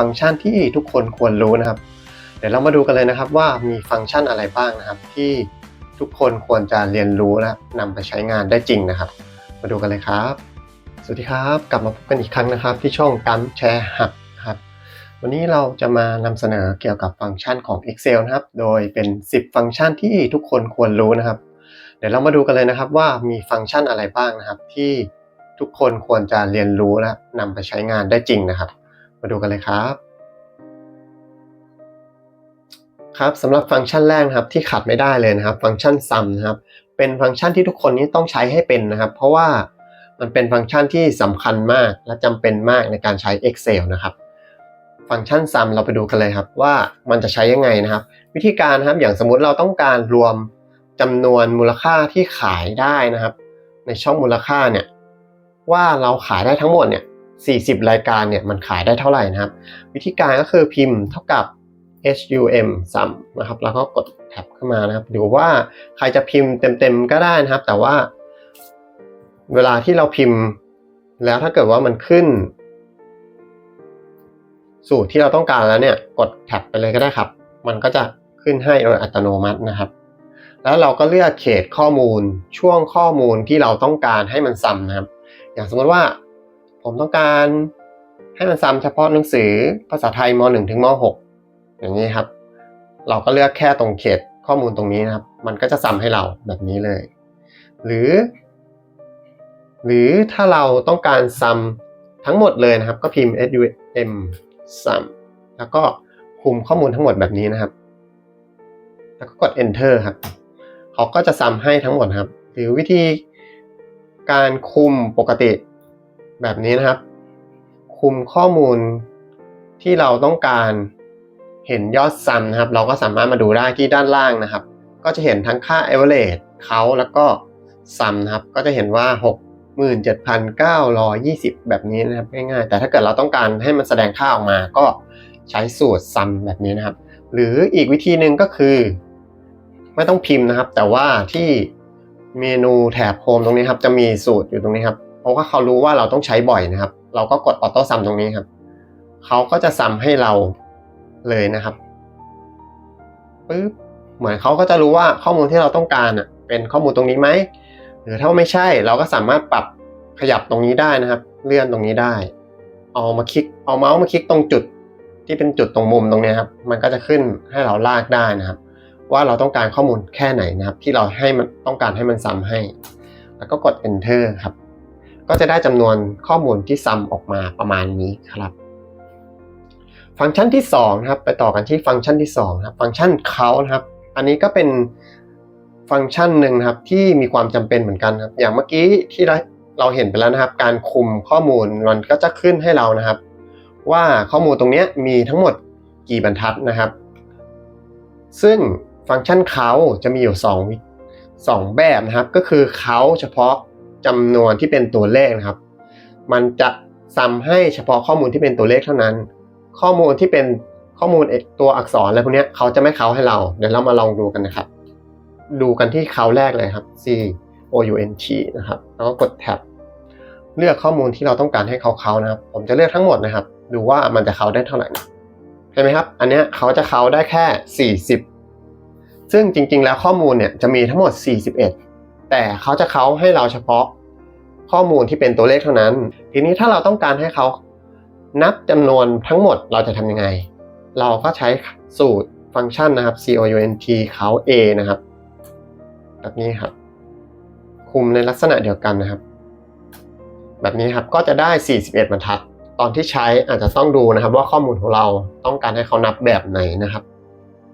ฟังก์ชันที่ทุกคนควรรู้นะครับ เดี๋ยวเรามาดูกันเลยนะครับว่ามีฟังก์ชันอะไรบ้างนะครับ ที่ทุกคนควรจะเรียนรู้และนำไปใช้งานได้จริงนะครับ มาดูกันเลยครับ สวัสดีครับ กลับมาพบกันอีกครั้งนะครับ ที่ช่องการแชร์หับครับ วันนี้เราจะมานำเสนอเกี่ยวกับฟังก์ชันของ Excel นะครับ โดยเป็น 10 ฟังก์ชันที่ทุกคนควรรู้นะครับ เดี๋ยวเรามาดูกันเลยนะครับว่ามีฟังก์ชันอะไรบ้างนะครับที่ทุกคนควรจะเรียนรู้และนำไปใช้งานได้จริงนะครับ มาดูกันเลยครับครับสำหรับฟังก์ชันแรกนะครับที่ขาดไม่ได้เลยนะครับ ฟังก์ชัน sum นะครับ เป็นฟังก์ชันที่ทุกคนนี้ต้องใช้ให้เป็นนะครับ เพราะว่ามันเป็นฟังก์ชันที่สำคัญมากและจำเป็นมากในการใช้ Excel นะครับ ฟังก์ชัน sum เราไปดูกันเลยครับว่ามันจะใช้ยังไงนะครับ วิธีการครับอย่างสมมุติเราต้องการรวมจำนวนมูลค่าที่ขายได้นะครับ ในช่องมูลค่าเนี่ยว่าเราขายได้ทั้งหมดเนี่ย 40 รายการเนี่ยมันขายได้เท่าไหร่นะครับ วิธีการก็คือพิมพ์เท่ากับ sum sum นะครับ แล้วก็กดแท็บขึ้นมานะครับ หรือว่าใครจะพิมพ์เต็มๆก็ได้นะครับ แต่ว่า เวลาที่เราพิมพ์ แล้วถ้าเกิดว่ามันขึ้น สูตรที่เราต้องการแล้วเนี่ย กดแท็บไปเลยก็ได้ครับ มันก็จะขึ้นให้โดยอัตโนมัตินะครับ แล้วเราก็เลือกเขตข้อมูลช่วงข้อมูลที่เราต้องการให้มันซ้ำนะครับ อย่างสมมติว่า ผมต้องการให้มันซ้ำเฉพาะหนังสือภาษาไทยม .1 ถึงม .6 อย่างนี้ครับ เราก็เลือกแค่ตรงเขตข้อมูลตรงนี้นะครับ มันก็จะซ้ำให้เราแบบนี้เลย หรือ หรือถ้าเราต้องการซ้ำทั้งหมดเลยนะครับ ก็พิมพ์ sum sum แล้วก็คุมข้อมูลทั้งหมดแบบนี้นะครับ แล้วก็กด enter ครับ เขาก็จะซ้ำให้ทั้งหมดครับ หรือวิธีการคุมปกติ แบบนี้นะครับ คุมข้อมูลที่เราต้องการเห็นยอดซ้ำนะครับ เราก็สามารถมาดูได้ที่ด้านล่างนะครับ ก็จะเห็นทั้งค่า average เขาแล้วก็ซ้ำนะครับ ก็จะเห็นว่า 67,920 แบบนี้นะครับง่ายๆ แต่ถ้าเกิดเราต้องการให้มันแสดงค่าออกมา ก็ใช้สูตรซ้ำแบบนี้นะครับ หรืออีกวิธีหนึ่งก็คือ ไม่ต้องพิมพ์นะครับ แต่ว่าที่เมนูแถบโฮมตรงนี้ครับ จะมีสูตรอยู่ตรงนี้ครับ เพราะว่าเขารู้ว่าเราต้องใช้บ่อยนะครับ เราก็กดออโต้ซัมตรงนี้ครับ เขาก็จะซัมให้เราเลยนะครับปึ๊บเหมือนเขาก็จะรู้ว่าข้อมูลที่เราต้องการอะเป็นข้อมูลตรงนี้ไหมหรือถ้าไม่ใช่เราก็สามารถปรับขยับตรงนี้ได้นะครับ เลื่อนตรงนี้ได้ เอามาคลิกเอาเมาส์มาคลิกตรงจุดที่เป็นจุดตรงมุมตรงนี้ครับ มันก็จะขึ้นให้เราลากได้นะครับ ว่าเราต้องการข้อมูลแค่ไหนนะครับ ที่เราให้มันต้องการให้มันซ้ำให้ แล้วก็กด enter ครับ ก็จะได้จำนวนข้อมูลที่ซ้ำออกมาประมาณนี้ครับ ฟังก์ชันที่2นะครับ ไปต่อกันที่ฟังก์ชันที่2นะครับ ฟังก์ชัน count นะครับ อันนี้ก็เป็นฟังก์ชันหนึ่งนะครับที่มีความจำเป็นเหมือนกันครับ อย่างเมื่อกี้ที่เราเราเห็นไปแล้วนะครับ การคุมข้อมูลมันก็จะขึ้นให้เรานะครับ ว่าข้อมูลตรงนี้มีทั้งหมดกี่บรรทัดนะครับ ซึ่งฟังก์ชันเขาจะมีอยู่2 2แบบนะครับ ก็คือเขาเฉพาะ จำนวนที่เป็นตัวเลขนะครับ มันจะซ้ำให้เฉพาะข้อมูลที่เป็นตัวเลขเท่านั้น ข้อมูลที่เป็นข้อมูลตัวอักษรอะไรพวกนี้เขาจะไม่เขาให้เรา เดี๋ยวเรามาลองดูกันนะครับ ดูกันที่เขาแรกเลยครับ C O U N T นะครับ แล้วก็กดแท็บเลือกข้อมูลที่เราต้องการให้เขาเขานะครับ ผมจะเลือกทั้งหมดนะครับ ดูว่ามันจะเขาได้เท่าไหร่เห็นไหมครับ อันนี้เขาจะเขาได้แค่ 40 ซึ่งจริง ๆ แล้วข้อมูลเนี่ยจะมีทั้งหมด 41 แต่เขาจะเขาให้เราเฉพาะข้อมูลที่เป็นตัวเลขเท่านั้น ทีนี้ถ้าเราต้องการให้เขานับจำนวนทั้งหมดเราจะทำยังไง เราก็ใช้สูตรฟังก์ชันนะครับ count เขา a นะครับ แบบนี้ครับ คุมในลักษณะเดียวกันนะครับ แบบนี้ครับก็จะได้ 41บรรทัด ตอนที่ใช้อาจจะต้องดูนะครับ ว่าข้อมูลของเราต้องการให้เขานับแบบไหนนะครับ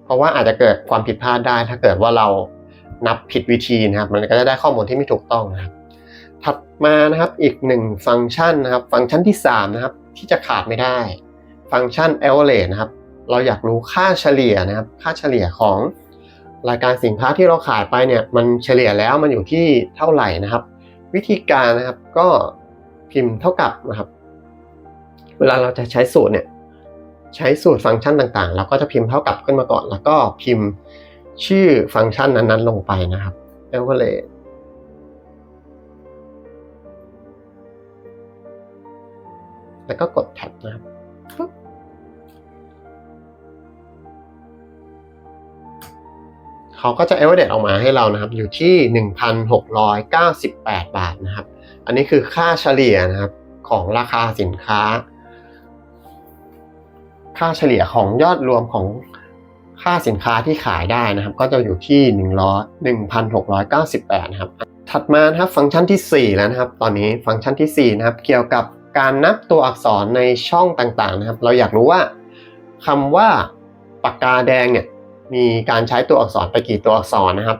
เพราะว่าอาจจะเกิดความผิดพลาดได้ถ้าเกิดว่าเรา นับผิดวิธีนะครับ มันก็จะได้ข้อมูลที่ไม่ถูกต้องนะครับ ถัดมานะครับอีกหนึ่งฟังก์ชันนะครับ ฟังก์ชันที่3นะครับที่จะขาดไม่ได้ ฟังก์ชัน average นะครับ เราอยากรู้ค่าเฉลี่ยนะครับ ค่าเฉลี่ยของรายการสินค้าที่เราขายไปเนี่ยมันเฉลี่ยแล้วมันอยู่ที่เท่าไหร่นะครับ วิธีการนะครับก็พิมพ์เท่ากับนะครับ เวลาเราจะใช้สูตรเนี่ยใช้สูตรฟังก์ชันต่างๆ เราก็จะพิมพ์เท่ากับขึ้นมาก่อน แล้วก็พิมพ์ ชื่อฟังก์ชันนั้นๆลงไปนะครับแล้วก็เลยแล้วก็กดแท็บนะครับเขาก็จะ average ออกมาให้เรานะครับ อยู่ที่ 1,698 บาทนะครับ อันนี้คือค่าเฉลี่ยนะครับของราคาสินค้า ค่าเฉลี่ยของยอดรวมของ ค่าสินค้าที่ขายได้นะครับ ก็จะอยู่ที่1 1,698นะครับ ถัดมานะครับฟังก์ชันที่ 4 แล้วนะครับ ตอนนี้ฟังก์ชันที่ 4 นะครับ เกี่ยวกับการนับตัวอักษรในช่องต่างๆนะครับ เราอยากรู้ว่าคำว่าปากกาแดงเนี่ยมีการใช้ตัวอักษรไปกี่ตัวอักษรนะครับ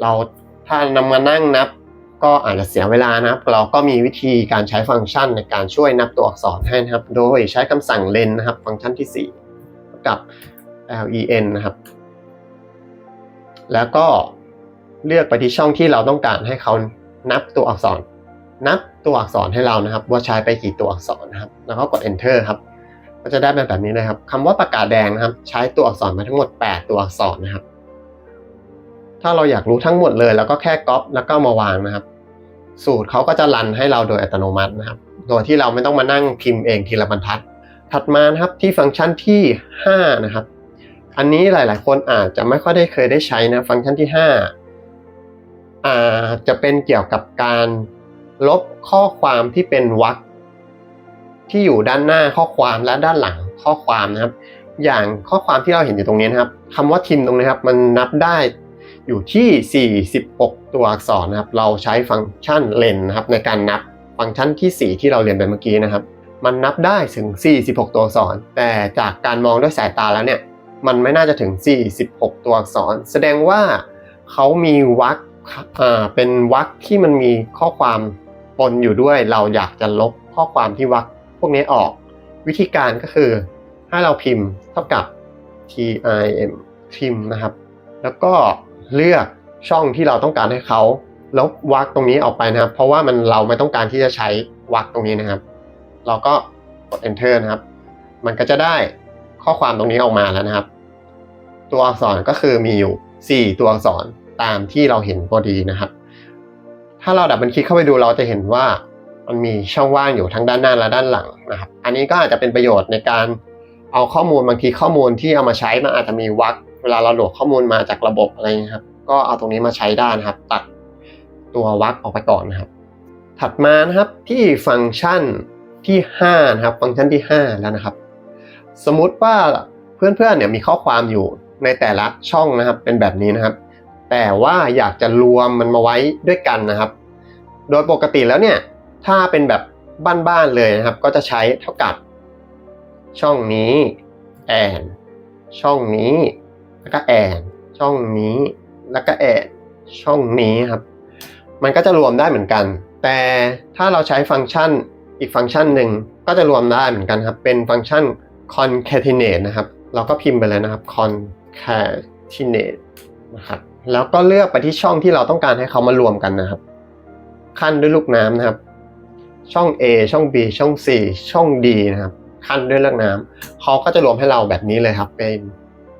เราถ้านำมานั่งนับ ก็อาจจะเสียเวลานะครับ เราก็มีวิธีการใช้ฟังก์ชันในการช่วยนับตัวอักษรให้นะครับ โดยใช้คำสั่ง len นะครับ ฟังก์ชันที่ 4 กับ len นะครับ แล้วก็เลือกไปที่ช่องที่เราต้องการให้เขานับตัวอักษร นับตัวอักษรให้เรานะครับ ว่าใช้ไปกี่ตัวอักษรนะครับ แล้วก็กด enter ครับก็จะได้เป็นแบบนี้นะครับคำว่าปากกาแดงนะครับ ใช้ตัวอักษรมาทั้งหมด 8 ตัวอักษรนะครับ ถ้าเราอยากรู้ทั้งหมดเลยแล้วก็แค่ก๊อปแล้วก็มาวางนะครับ สูตรเขาก็จะรันให้เราโดยอัตโนมัตินะครับ โดยที่เราไม่ต้องมานั่งพิมพ์เองทีละบรรทัด ถัดมานะครับที่ฟังก์ชันที่ 5 นะครับ อันนี้หลาย ๆ คนอาจจะไม่ค่อยได้เคยได้ใช้นะฟังก์ชันที่5อาจจะเป็นเกี่ยวกับการลบข้อความที่เป็นวรรคที่อยู่ด้านหน้าข้อความและด้านหลังข้อความนะครับ อย่างข้อความที่เราเห็นอยู่ตรงนี้นะครับคำว่าทิมตรงนี้ครับมันนับได้อยู่ที่ 46 ตัวอักษรนะครับ เราใช้ฟังก์ชันเลนนะครับ ในการนับฟังก์ชันที่ 4 ที่เราเรียนไปเมื่อกี้นะครับ มันนับได้ถึง 46 ตัวอักษร แต่จากการมองด้วยสายตาแล้วเนี่ย มันไม่น่าจะถึง 46 ตัวอักษร แสดงว่าเขามีวรรคอ่าเป็นวรรคที่มันมีข้อความปนอยู่ด้วย เราอยากจะลบข้อความที่วรรคพวกนี้ออก วิธีการก็คือให้เราพิมพ์เท่ากับ tim พิมพ์นะครับ แล้วก็เลือกช่องที่เราต้องการให้เขาลบวรรคตรงนี้ออกไปนะครับ เพราะว่ามันเราไม่ต้องการที่จะใช้วรรคตรงนี้นะครับ เราก็กด enter นะครับ มันก็จะได้ ข้อความตรงนี้ออกมาแล้วนะครับ ตัวอักษรก็คือมีอยู่ 4 ตัวอักษรตามที่เราเห็นพอดีนะครับ ถ้าเราดับเบิลคลิกเข้าไปดูเราจะเห็นว่ามันมีช่องว่างอยู่ทั้งด้านหน้าและด้านหลังนะครับ อันนี้ก็อาจจะเป็นประโยชน์ในการเอาข้อมูลบางทีข้อมูลที่เอามาใช้มันอาจจะมีวรรคเวลาเราโหลดข้อมูลมาจากระบบอะไรเงี้ยครับ ก็เอาตรงนี้มาใช้ได้นะครับ ตัดตัววรรคออกไปก่อนนะครับ ถัดมานะครับที่ฟังก์ชันที่5นะครับ ฟังก์ชันที่ 5 แล้วนะครับ สมมุติว่าเพื่อนๆเนี่ยมีข้อความอยู่ในแต่ละช่องนะครับ เป็นแบบนี้นะครับ แต่ว่าอยากจะรวมมันมาไว้ด้วยกันนะครับ โดยปกติแล้วเนี่ยถ้าเป็นแบบบ้านๆเลยนะครับ ก็จะใช้เท่ากับ ช่องนี้แอนช่องนี้ แล้วก็แอนช่องนี้ แล้วก็แอนช่องนี้ครับ มันก็จะรวมได้เหมือนกัน แต่ถ้าเราใช้ฟังก์ชันอีกฟังก์ชันหนึ่งก็จะรวมได้เหมือนกันครับ เป็นฟังก์ชัน concatenate นะครับ เราก็พิมพ์ไปเลยนะครับ concatenate นะครับแล้วก็เลือกไปที่ช่องที่เราต้องการให้เขามารวมกันนะครับ ขั้นด้วยลูกน้ำนะครับ ช่อง A ช่อง B ช่อง C ช่อง D นะครับ ขั้นด้วยลูกน้ำเขาก็จะรวมให้เราแบบนี้เลยครับ เป็น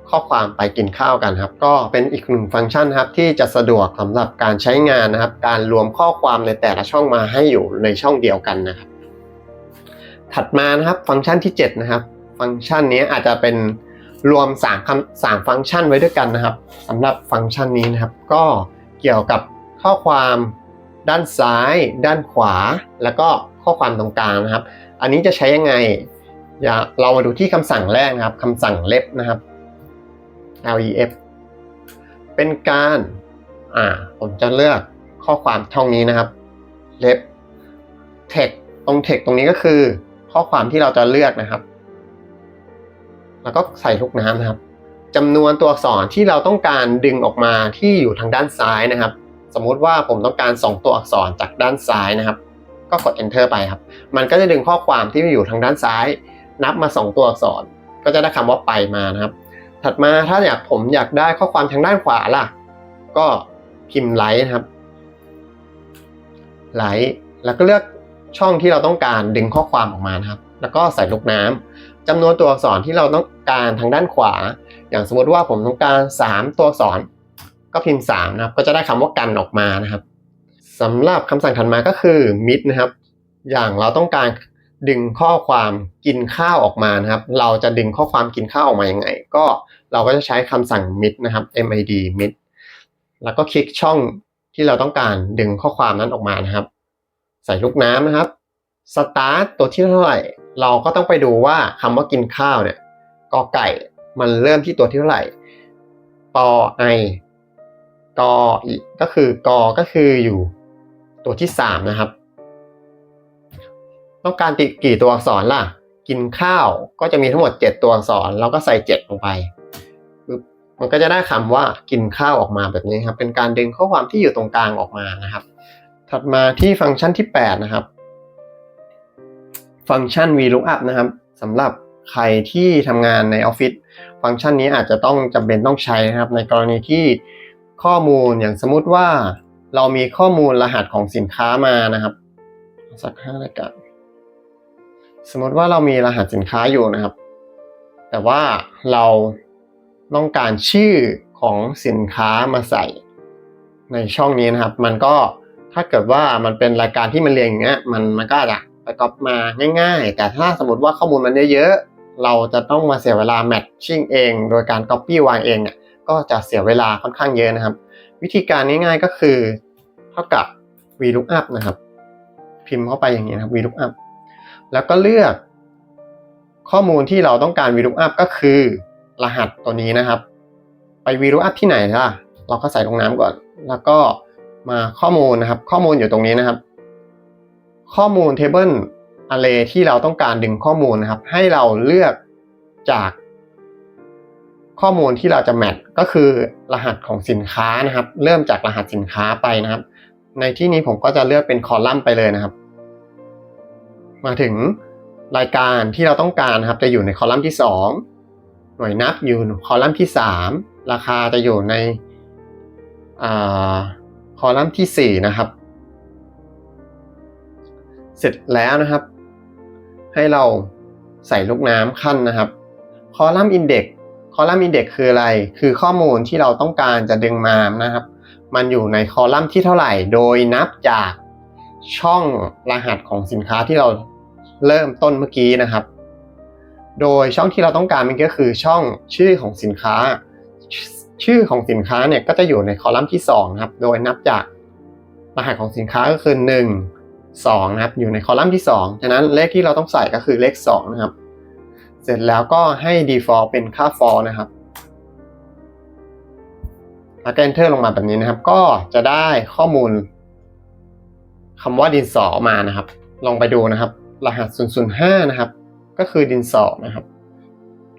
ข้อความไปกินข้าวกันครับ ก็เป็นอีกหนึ่งฟังก์ชันครับที่จะสะดวกสำหรับการใช้งานนะครับ การรวมข้อความในแต่ละช่องมาให้อยู่ในช่องเดียวกันนะครับ ถัดมานะครับฟังก์ชันที่ 7 นะครับ ฟังก์ชันนี้อาจจะเป็นรวม3คำสามฟังก์ชันไว้ด้วยกันนะครับสำหรับฟังก์ชันนี้นะครับ ก็เกี่ยวกับข้อความด้านซ้าย ด้านขวา แล้วก็ข้อความตรงกลางนะครับ อันนี้จะใช้ยังไงอย่าเรามาดูที่คำสั่งแรกนะครับคำสั่งเล็บนะครับ lef เป็นการอ่าผมจะเลือกข้อความช่องนี้นะครับเล็บ text ตรง text ตรงนี้ก็คือข้อความที่เราจะเลือกนะครับ แล้วก็ใส่ลูกน้ำนะครับจำนวนตัวอักษรที่เราต้องการดึงออกมาที่อยู่ทางด้านซ้ายนะครับ สมมุติว่าผมต้องการ 2 ตัวอักษรจากด้านซ้ายนะครับ ก็กด enter ไปครับ มันก็จะดึงข้อความที่อยู่ทางด้านซ้าย นับมา 2 ตัวอักษร ก็จะได้คำว่าไปมานะครับ ถัดมาถ้าอยากผมอยากได้ข้อความทางด้านขวาล่ะ ก็พิมพ์ไลท์นะครับไลท์แล้วก็เลือกช่องที่เราต้องการดึงข้อความออกมานะครับ แล้วก็ใส่ลูกน้ำ จำนวนตัวอักษรที่เราต้องการทางด้านขวา อย่างสมมติว่าผมต้องการ 3 ตัวอักษร ก็พิมพ์3นะครับ ก็จะได้คำว่ากันออกมานะครับสำหรับคำสั่งถัดมาก็คือ mid นะครับ อย่างเราต้องการดึงข้อความกินข้าวออกมานะครับ เราจะดึงข้อความกินข้าวออกมายังไง ก็เราก็จะใช้คำสั่ง mid นะครับ mid mid แล้วก็คลิกช่องที่เราต้องการดึงข้อความนั้นออกมานะครับ ใส่ลูกน้ำนะครับสตาร์ทตัวที่เท่าไหร่ เราก็ต้องไปดูว่าคำว่ากินข้าวเนี่ยกอไก่มันเริ่มที่ตัวที่เท่าไหร่ปอไอกออีก็คือกอก็คืออยู่ตัวที่สามนะครับ ต้องการติกี่ตัวอักษรล่ะ กินข้าวก็จะมีทั้งหมด 7 ตัวอักษรเราก็ใส่ 7 ลงไปมันก็จะได้คำว่ากินข้าวออกมาแบบนี้ครับ เป็นการดึงข้อความที่อยู่ตรงกลางออกมานะครับ ถัดมาที่ฟังก์ชันที่ 8 นะครับ ฟังก์ชัน VLOOKUP นะครับสำหรับใครที่ทำงานในออฟฟิศฟังก์ชันนี้อาจจะต้องจำเป็นต้องใช้นะครับ ในกรณีที่ข้อมูลอย่างสมมติว่า เรามีข้อมูลรหัสของสินค้ามานะครับ สักห้ารายการสมมติว่าเรามีรหัสสินค้าอยู่นะครับ แต่ว่าเราต้องการชื่อของสินค้ามาใส่ ในช่องนี้นะครับ มันก็ถ้าเกิดว่ามันเป็นรายการที่มันเรียงอย่างเงี้ยมันมันก็อาจะ ก๊อปมาง่ายๆ แต่ถ้าสมมติว่าข้อมูลมันเยอะๆ เราจะต้องมาเสียเวลาแมทชิ่งเอง โดยการก๊อปปี้วางเองเนี่ยก็จะเสียเวลาค่อนข้างเยอะนะครับ วิธีการง่ายๆก็คือ เท่ากับ VLOOKUP นะครับ พิมพ์เข้าไปอย่างนี้นะครับ VLOOKUP แล้วก็เลือกข้อมูลที่เราต้องการ VLOOKUP ก็คือรหัสตัวนี้นะครับ ไป VLOOKUP ที่ไหนล่ะ เราก็ใส่ลงน้ำก่อน แล้วก็มาข้อมูลนะครับ ข้อมูลอยู่ตรงนี้นะครับ ข้อมูล Table Array ที่เราต้องการดึงข้อมูลนะครับ ให้เราเลือกจากข้อมูลที่เราจะแมทก็คือรหัสของสินค้านะครับ เริ่มจากรหัสสินค้าไปนะครับ ในที่นี้ผมก็จะเลือกเป็นคอลัมน์ไปเลยนะครับ มาถึงรายการที่เราต้องการนะครับ จะอยู่ในคอลัมน์ที่ 2 หน่วยนับอยู่คอลัมน์ที่ 3 ราคาจะอยู่ในคอลัมน์ที่ 4 นะครับ เสร็จแล้วนะครับ ให้เราใส่ลูกน้ำขั้นนะครับคอลัมน์อินเด็กคอลัมน์อินเด็กคืออะไร คือข้อมูลที่เราต้องการจะดึงมานะครับ มันอยู่ในคอลัมน์ที่เท่าไหร่ โดยนับจากช่องรหัสของสินค้าที่เราเริ่มต้นเมื่อกี้นะครับ โดยช่องที่เราต้องการมันก็คือช่องชื่อของสินค้า ชื่อของสินค้าเนี่ยก็จะอยู่ในคอลัมน์ที่2นะครับ โดยนับจากรหัสของสินค้าก็คือ 1 2นะครับอยู่ในคอลัมน์ที่ 2 ฉะนั้นเลขที่เราต้องใส่ก็คือเลข 2 นะครับ เสร็จแล้วก็ให้ default เป็นค่า for นะครับแล้วก็ enter ลงมาแบบนี้นะครับ ก็จะได้ข้อมูลคำว่าดินสอมานะครับ ลองไปดูนะครับ รหัส 005 นะครับ ก็คือดินสอนะครับ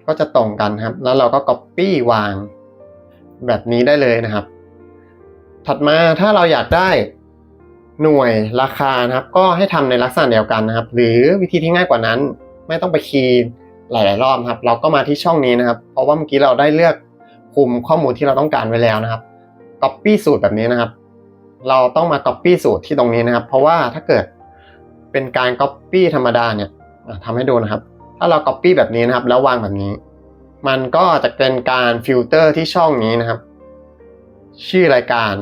ก็จะตรงกันครับ แล้วเราก็ copy วางแบบนี้ได้เลยนะครับ ถัดมาถ้าเราอยากได้ หน่วยราคานะครับ ก็ให้ทำในลักษณะเดียวกันนะครับ หรือวิธีที่ง่ายกว่านั้น ไม่ต้องไปคีย์หลาย ๆ รอบครับ เราก็มาที่ช่องนี้นะครับ เพราะว่าเมื่อกี้เราได้เลือกคุมข้อมูลที่เราต้องการไว้แล้วนะครับ copy สูตรแบบนี้นะครับ เราต้องมา copy สูตรที่ตรงนี้นะครับ เพราะว่าถ้าเกิดเป็นการ copy ธรรมดาเนี่ยทำให้ดูนะครับ ถ้าเรา copy แบบนี้นะครับ แล้ววางแบบนี้ มันก็จะเป็นการฟิลเตอร์ที่ช่องนี้นะครับ ชื่อรายการ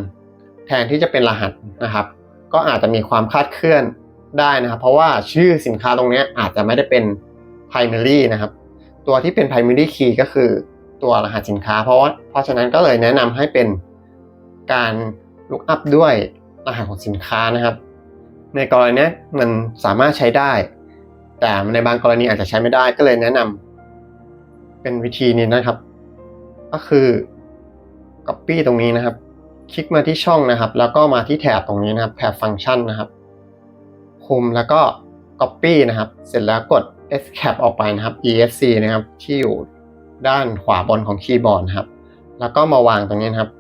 แทนที่จะเป็นรหัสนะครับ ก็อาจจะมีความคาดเคลื่อนได้นะครับ เพราะว่าชื่อสินค้าตรงนี้อาจจะไม่ได้เป็น primary นะครับ ตัวที่เป็น primary key ก็คือตัวรหัสสินค้า เพราะว่าเพราะฉะนั้นก็เลยแนะนำให้เป็นการ look up ด้วยรหัสของสินค้านะครับ ในกรณีนี้มันสามารถใช้ได้ แต่ในบางกรณีอาจจะใช้ไม่ได้ก็เลยแนะนำเป็นวิธีนี้นะครับ ก็คือ copy ตรงนี้นะครับ คลิกมาที่ช่องนะครับ แล้วก็มาที่แถบตรงนี้นะครับ แถบฟังก์ชันนะครับ คุมแล้วก็ copy นะครับ เสร็จแล้วกด escape ออกไปนะครับ esc นะครับ ที่อยู่ด้านขวาบนของคีย์บอร์ดครับ แล้วก็มาวางตรงนี้นครับ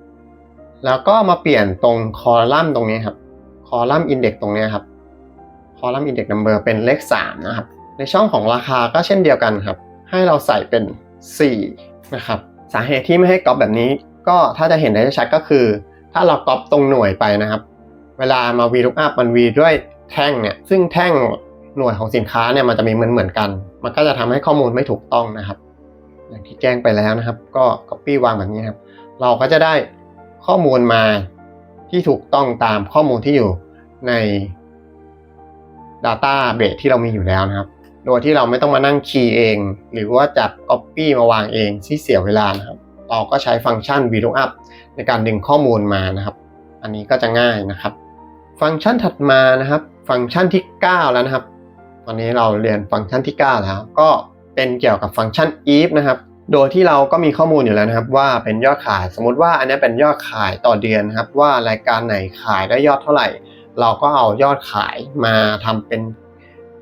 แล้วก็มาเปลี่ยนตรงคอลัมน์ตรงนี้ครับ คอลัมน์อินเด็กตรงนี้ครับ คอลัมน์อินเด็กนัมเบอร์เป็นเลข 3 นะครับ ในช่องของราคาก็เช่นเดียวกันครับ ให้เราใส่เป็น 4 นะครับ สาเหตุที่ไม่ให้ก๊อปแบบนี้ ก็ถ้าจะเห็นได้ชัดก็คือ ถ้าเราก๊อปตรงหน่วยไปนะครับ เวลามา VLOOKUP มัน V ด้วยแท่งเนี่ย ซึ่งแท่งหน่วยของสินค้าเนี่ยมันจะมีเหมือนเหมือนกัน มันก็จะทำให้ข้อมูลไม่ถูกต้องนะครับ อย่างที่แจ้งไปแล้วนะครับ ก็ copy วางแบบนี้ครับ เราก็จะได้ข้อมูลมาที่ถูกต้องตามข้อมูลที่อยู่ใน Database ที่เรามีอยู่แล้วนะครับ โดยที่เราไม่ต้องมานั่งคีย์เอง หรือว่าจับ Copy มาวางเองที่เสียเวลานะครับ เราก็ใช้ฟังก์ชัน VLOOKUP ในการดึงข้อมูลมานะครับ อันนี้ก็จะง่ายนะครับ ฟังก์ชันถัดมานะครับ ฟังก์ชันที่ 9 แล้วนะครับ ตอนนี้เราเรียนฟังก์ชันที่ 9 แล้ว ก็เป็นเกี่ยวกับฟังก์ชัน if นะครับ โดยที่เราก็มีข้อมูลอยู่แล้วนะครับ ว่าเป็นยอดขายสมมติว่าอันนี้เป็นยอดขายต่อเดือนนะครับ ว่ารายการไหนขายได้ยอดเท่าไหร่ เราก็เอายอดขายมาทำเป็น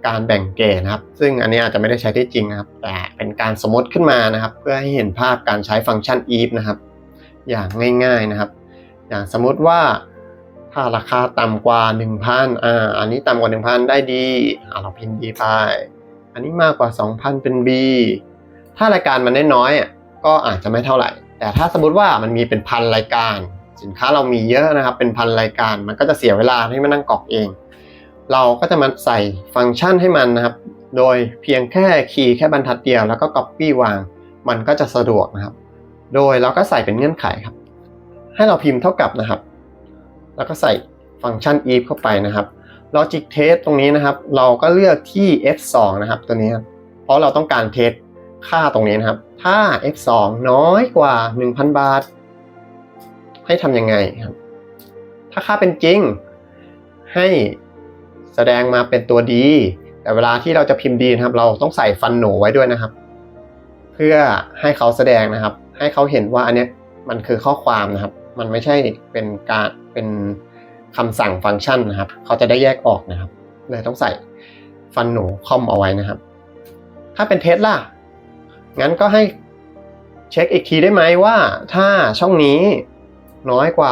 การแบ่งเกณฑ์นะครับ ซึ่งอันนี้อาจจะไม่ได้ใช้ที่จริงนะครับ แต่เป็นการสมมติขึ้นมานะครับ เพื่อให้เห็นภาพการใช้ฟังก์ชัน if นะครับ อย่างง่าย ๆนะครับ อย่างสมมติว่าถ้าราคาต่ำกว่า 1,000อ่าอันนี้ต่ำกว่า 1,000 ได้ดีอ่าเราพิมพ์ D ไป อันนี้มากกว่า 2,000 เป็น B ถ้ารายการมันได้น้อยก็อาจจะไม่เท่าไหร่ แต่ถ้าสมมติว่ามันมีเป็นพันรายการ สินค้าเรามีเยอะนะครับ เป็นพันรายการมันก็จะเสียเวลาให้มานั่งกรอกเอง เราก็จะมาใส่ฟังก์ชันให้มันนะครับ โดยเพียงแค่คีย์แค่บรรทัดเดียวแล้วก็ Copy วาง มันก็จะสะดวกนะครับ โดยเราก็ใส่เป็นเงื่อนไขครับ ให้เราพิมพ์เท่ากับนะครับ แล้วก็ใส่ฟังก์ชัน if เข้าไปนะครับ logic test ตรงนี้นะครับ เราก็เลือกที่ f2 นะครับตัวนี้ เพราะเราต้องการเทสค่าตรงนี้นะครับ ถ้า f2 น้อยกว่า 1,000 บาท ให้ทำยังไงครับ ถ้าค่าเป็นจริงให้ แสดงมาเป็นตัวดีแต่เวลาที่เราจะพิมพ์ดีนะครับ เราต้องใส่ฟันโหนไว้ด้วยนะครับ เพื่อให้เขาแสดงนะครับ ให้เขาเห็นว่าอันนี้มันคือข้อความนะครับ มันไม่ใช่เป็นการเป็นคำสั่งฟังก์ชันนะครับ เขาจะได้แยกออกนะครับ เลยต้องใส่ฟันหนูคอมเอาไว้นะครับ ถ้าเป็นเทสล่ะ งั้นก็ให้เช็คอีกทีได้ไหมว่าถ้าช่องนี้น้อยกว่า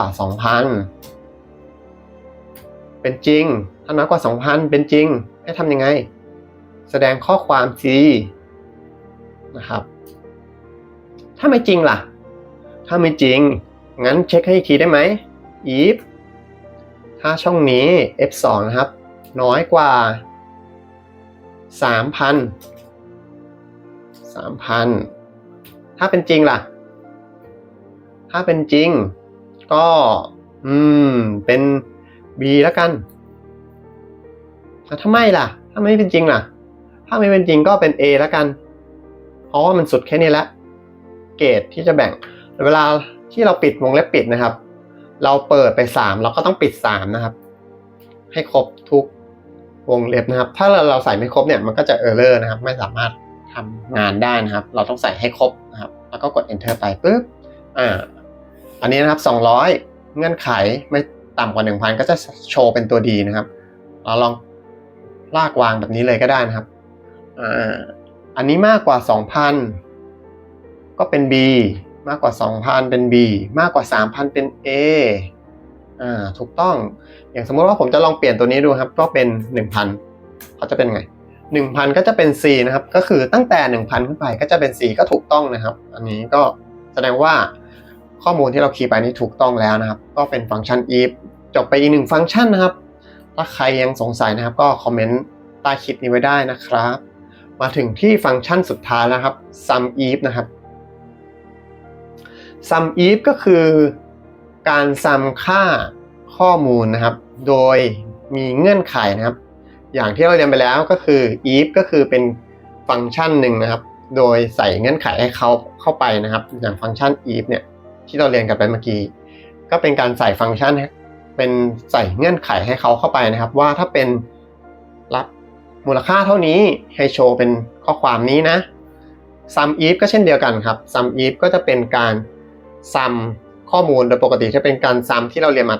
2,000 เป็นจริง ถ้าน้อยกว่า 2,000 เป็นจริง ให้ทำยังไง แสดงข้อความ C นะครับ ถ้าไม่จริงล่ะ ถ้าไม่จริง งั้นเช็คให้อีกทีได้ไหม if ถ้าช่องนี้ f2 นะครับ น้อยกว่า 3,000 3,000 ถ้าเป็นจริงล่ะ ถ้าเป็นจริง ก็ อืม เป็น b แล้วกัน แต่ถ้าไม่ล่ะ ถ้าไม่เป็นจริงล่ะ ถ้าไม่เป็นจริงก็เป็น a แล้วกัน เพราะว่ามันสุดแค่นี้แล้วเกรดที่จะแบ่ง เวลาที่เราปิดวงเล็บปิดนะครับ เราเปิดไป 3 เราก็ต้องปิด 3 นะครับ ให้ครบทุกวงเล็บนะครับ ถ้าเราเราใส่ไม่ครบเนี่ย มันก็จะเออร์เลอร์นะครับ ไม่สามารถทำงานได้นะครับ เราต้องใส่ให้ครบนะครับ แล้วก็กด enter ไปปุ๊บ อ่า อันนี้นะครับ 200 เงื่อนไขไม่ต่ำกว่า 1,000 ก็จะโชว์เป็นตัวดีนะครับ เราลอง ลากวางแบบนี้เลยก็ได้นะครับอ่าอันนี้มากกว่า 2,000 ก็เป็น B มากกว่า 2,000 เป็น B มากกว่า 3,000 เป็น A อ่าถูกต้องอย่างสมมติว่าผมจะลองเปลี่ยนตัวนี้ดูครับ ก็เป็น 1,000เขาจะเป็นไง 1,000 ก็จะเป็น C นะครับ ก็คือตั้งแต่ 1,000 ขึ้นไปก็จะเป็น C ก็ถูกต้องนะครับ อันนี้ก็แสดงว่าข้อมูลที่เราคีย์ไปนี้ถูกต้องแล้วนะครับ ก็เป็นฟังก์ชัน if จบไปอีกหนึ่งฟังก์ชันนะครับ ถ้าใครยังสงสัยนะครับก็คอมเมนต์ใต้คลิปนี้ไว้ได้นะครับ มาถึงที่ฟังก์ชันสุดท้ายแล้วครับ sum if นะครับ sum if ก็คือการ sum ค่าข้อมูลนะครับ โดยมีเงื่อนไขนะครับ อย่างที่เราเรียนไปแล้วก็คือ if ก็คือเป็นฟังก์ชันหนึ่งนะครับ โดยใส่เงื่อนไขให้เขาเข้าไปนะครับ อย่างฟังก์ชัน if เนี่ยที่เราเรียนกันไปเมื่อกี้ ก็เป็นการใส่ฟังก์ชัน เป็นใส่เงื่อนไขให้เขาเข้าไปนะครับ ว่าถ้าเป็นรับมูลค่าเท่านี้ให้โชว์เป็นข้อความนี้นะ sum if ก็เช่นเดียวกันครับ sum if ก็จะเป็นการ sum ข้อมูลโดยปกติจะเป็นการ sum ที่เราเรียนมา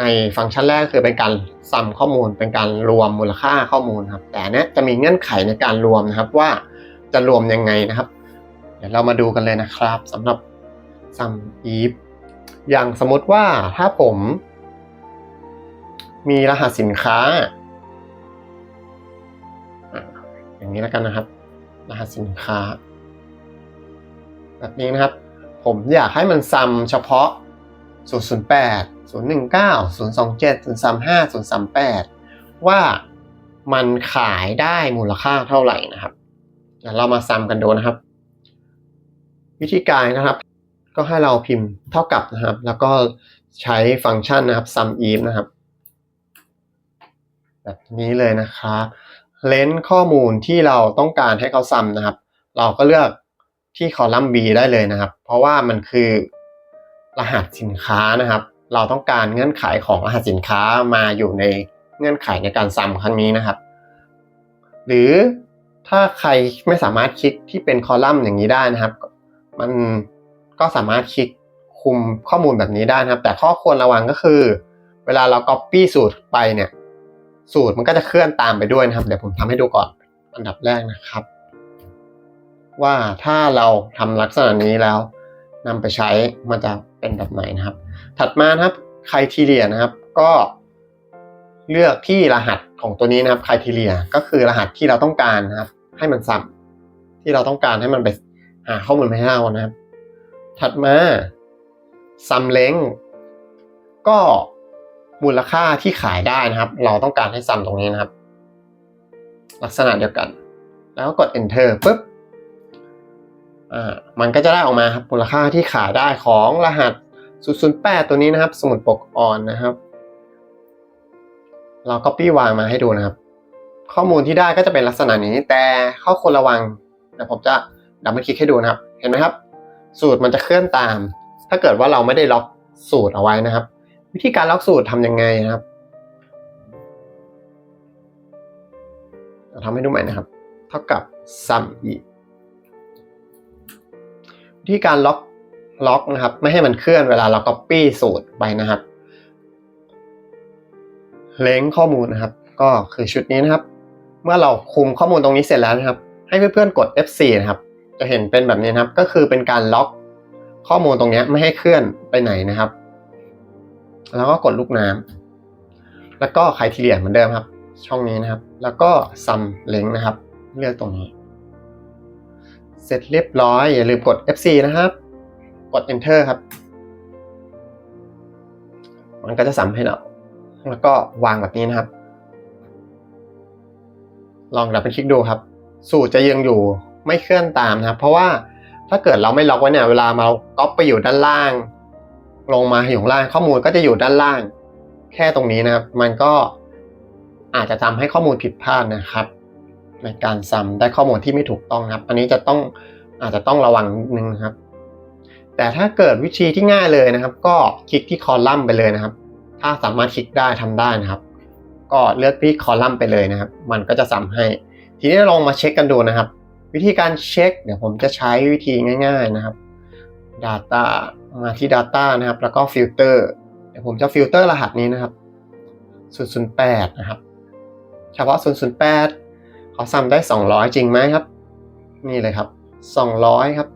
ในฟังก์ชันแรกคือเป็นการ sum ข้อมูล เป็นการรวมมูลค่าข้อมูลครับ แต่เนี้ยจะมีเงื่อนไขในการรวมนะครับว่าจะรวมยังไงนะครับ เดี๋ยวเรามาดูกันเลยนะครับสำหรับ sum if อย่างสมมติว่าถ้าผม มีรหัสสินค้าอย่างนี้แล้วกันนะครับ รหัสสินค้า แบบนี้นะครับ ผมอยากให้มันซัมเฉพาะ 008 019 027 035 038 ว่ามันขายได้มูลค่าเท่าไหร่นะครับเดี๋ยวเรามาซัมกันดูนะครับ วิธีการนะครับ ก็ให้เราพิมพ์เท่ากับนะครับ แล้วก็ใช้ฟังก์ชันนะครับ sum if นะครับ แบบนี้เลยนะครับเลนส์ข้อมูลที่เราต้องการให้เขาซัมนะครับ เราก็เลือกที่คอลัมน์ B ได้เลยนะครับ เพราะว่ามันคือรหัสสินค้านะครับ เราต้องการเงื่อนไขของรหัสสินค้ามาอยู่ในเงื่อนไขในการซัมครั้งนี้นะครับ หรือถ้าใครไม่สามารถคลิกที่เป็นคอลัมน์อย่างนี้ได้นะครับ มันก็สามารถคลิกคุมข้อมูลแบบนี้ได้นะครับ แต่ข้อควรระวังก็คือ เวลาเรา Copy สูตรไปเนี่ย สูตรมันก็จะเคลื่อนตามไปด้วยนะครับ เดี๋ยวผมทำให้ดูก่อนอันดับแรกนะครับ ว่าถ้าเราทำลักษณะนี้แล้วนำไปใช้มันจะเป็นแบบไหนนะครับ ถัดมานะครับครทีเรียนะครับ ก็เลือกที่รหัสของตัวนี้นะครับครทีเรียก็คือรหัสที่เราต้องการนะครับ ให้มันซ้ำที่เราต้องการให้มันไปหาข้อมูลมาให้เรานะครับ ถัดมาซัมเล้งก็ มูลค่าที่ขายได้นะครับ เราต้องการให้ซ้ำตรงนี้นะครับ ลักษณะเดียวกัน แล้วกด enter ปุ๊บอ่ามันก็จะได้ออกมาครับมูลค่าที่ขายได้ของรหัส 008 ตัวนี้นะครับ สมุดปกออนนะครับ เรา copy วางมาให้ดูนะครับ ข้อมูลที่ได้ก็จะเป็นลักษณะนี้ แต่ข้อควรระวังเดี๋ยวผมจะดับเบิลคลิกให้ดูนะครับ เห็นไหมครับ สูตรมันจะเคลื่อนตาม ถ้าเกิดว่าเราไม่ได้ล็อกสูตรเอาไว้นะครับ วิธีการล็อกสูตรทำยังไงนะครับเราทำให้ดูใหม่นะครับ เท่ากับ sum e วิธีการล็อกล็อกนะครับ ไม่ให้มันเคลื่อนเวลาเรา copy สูตรไปนะครับ เล้งข้อมูลนะครับ ก็คือชุดนี้นะครับ เมื่อเราคุมข้อมูลตรงนี้เสร็จแล้วนะครับ ให้เพื่อนๆกด F4 นะครับ จะเห็นเป็นแบบนี้นะครับ ก็คือเป็นการล็อกข้อมูลตรงนี้ไม่ให้เคลื่อนไปไหนนะครับ แล้วก็กดลูกน้ำแล้วก็ไคทีเรียเหมือนเดิมครับ ช่องนี้นะครับ แล้วก็ซัมเล้งนะครับ เลือกตรงนี้ เสร็จเรียบร้อย อย่าลืมกด F4 นะครับ กด Enter ครับ มันก็จะซ้ำให้เรา แล้วก็วางแบบนี้นะครับ ลองดับเป็นคลิกดูครับ สูตรจะยังอยู่ไม่เคลื่อนตามนะครับ เพราะว่าถ้าเกิดเราไม่ล็อกไว้เนี่ย เวลาเราก๊อปไปอยู่ด้านล่าง ลงมาอยู่ข้างล่างข้อมูลก็จะอยู่ด้านล่าง แค่ตรงนี้นะครับ มันก็อาจจะทำให้ข้อมูลผิดพลาดนะครับ ในการซ้ำได้ข้อมูลที่ไม่ถูกต้องครับ อันนี้จะต้องอาจจะต้องระวังนิดนึงครับ แต่ถ้าเกิดวิธีที่ง่ายเลยนะครับ ก็คลิกที่คอลัมน์ไปเลยนะครับ ถ้าสามารถคลิกได้ทำได้นะครับ ก็เลือกที่คอลัมน์ไปเลยนะครับ มันก็จะซ้ำให้ ทีนี้ลองมาเช็คกันดูนะครับ วิธีการเช็ค เดี๋ยวผมจะใช้วิธีง่าย ๆนะครับ Data มาที่ Data นะครับ แล้วก็ฟิลเตอร์เดี๋ยวผมจะฟิลเตอร์รหัสนี้นะครับ 008 นะครับ เฉพาะ 008 เขาซ้ำได้ 200 จริงไหมครับ นี่เลยครับ 200 ครับ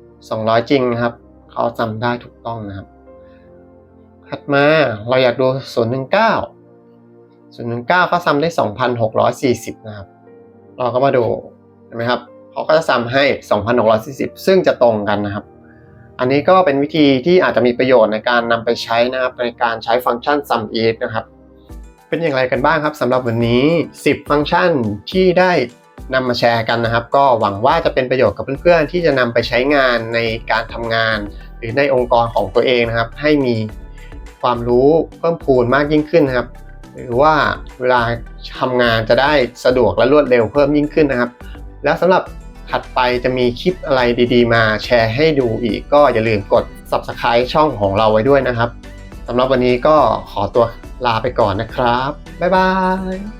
200 จริงนะครับ เขาจำได้ถูกต้องนะครับ ถัดมาเราอยากดู 019 019เขาซ้ำได้ 2,640 นะครับ เราก็มาดูเห็นไหมครับ เขาก็จะซ้ำให้ 2,640 ซึ่งจะตรงกันนะครับ อันนี้ก็เป็นวิธีที่อาจจะมีประโยชน์ในการนำไปใช้นะครับในการใช้ฟังก์ชัน sum if นะครับ เป็นอย่างไรกันบ้างครับสำหรับวันนี้ 10 ฟังก์ชันที่ได้นำมาแชร์กันนะครับ ก็หวังว่าจะเป็นประโยชน์กับเพื่อนๆ ที่จะนำไปใช้งานในการทำงาน หรือในองค์กรของตัวเองนะครับ ให้มีความรู้เพิ่มพูนมากยิ่งขึ้นนะครับ หรือว่าเวลาทำงานจะได้สะดวกและรวดเร็วเพิ่มยิ่งขึ้นนะครับ แล้วสำหรับ ถัดไปจะมีคลิปอะไรดีๆ มาแชร์ให้ดูอีก ก็อย่าลืมกด Subscribe ช่องของเราไว้ด้วยนะครับสำหรับวันนี้ก็ขอตัวลาไปก่อนนะครับ บ๊ายบาย